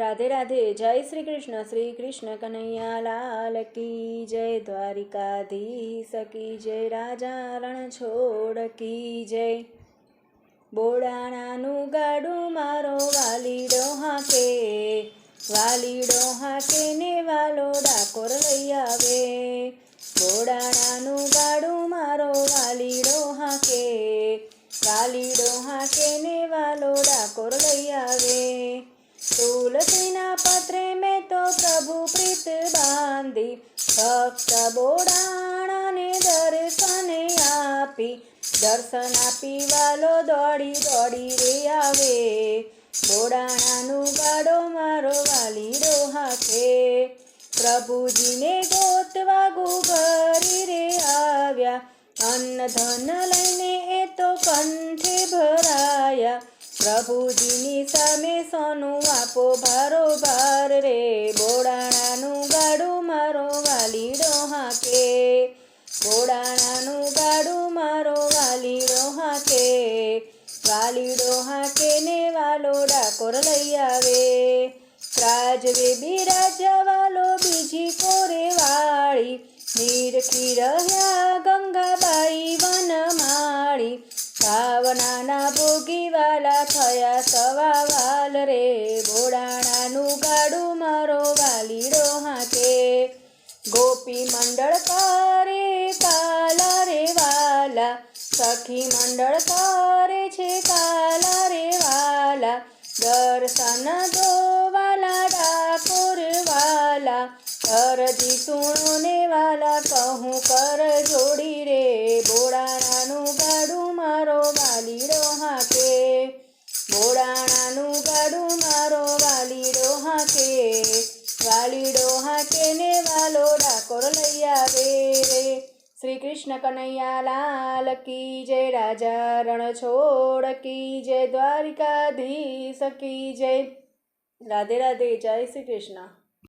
રાધે રાધે, જય શ્રી કૃષ્ણ શ્રી કૃષ્ણ કનૈયા, લાલ કી જય, દ્વારિકાધીશ કી જય, રાજા રણ છોડ કી જય. બોડાણાનું ગાડું મારો વાલીડો હાકે વાલીડો હાકે ને વાલો ડાકોર લઈ આવે. બોડાણાનું ગાડું મારો વાલીડો હાકે વાલીડો હાકે ને વાલો ડાકોર લઈ આવે. તુલસીના પત્રે મેં તો પ્રભુ પ્રીત બાંધી, ભક્ત બોડાણાને દર્શન આપી દર્શન આપી વાલો દોડી દોડી રે આવે. બોડાણાનું ગાડો મારો વાલીડો હાથે. પ્રભુજીને ગોતવા ગુગરી રે આવ્યા અન્ન ધન લઈને એ તો કંઠે પ્રભુજીની સામે સોનું આપો ભારો ભાર રે. બોડાણાનું ગાડું મારો વાલીડો હાકે. બોડાણાનું ગાડું મારો વાલીડો હાકે. વાલીડો હાકે ને વાલો ડાકોર લઈ આવે. રાજવે બિરાજા વાલો બીજી કોરે વાળી. નીરખી રહ્યા ગંગાબાઈ વનમાળી. ભાવનાના ભોગીવાલા થયા સવા વાલ રે. બોડાણાનું ગાડું મારો વાલીડો હાકે. ગોપી મંડળ કરે કાલા રે વાલા. સખી મંડળ કરે છે કાલા રે વાલા. દર્શન દો વાલા ડાકોર વાલા. હરજી સુણોને વાલા, કહું કર શ્રી કૃષ્ણ કનૈયા લાલ કી જય, રાજા રણ છોડ કી જય, દ્વારિકાધીશ કી જય. રાધે રાધે, જય શ્રી કૃષ્ણ.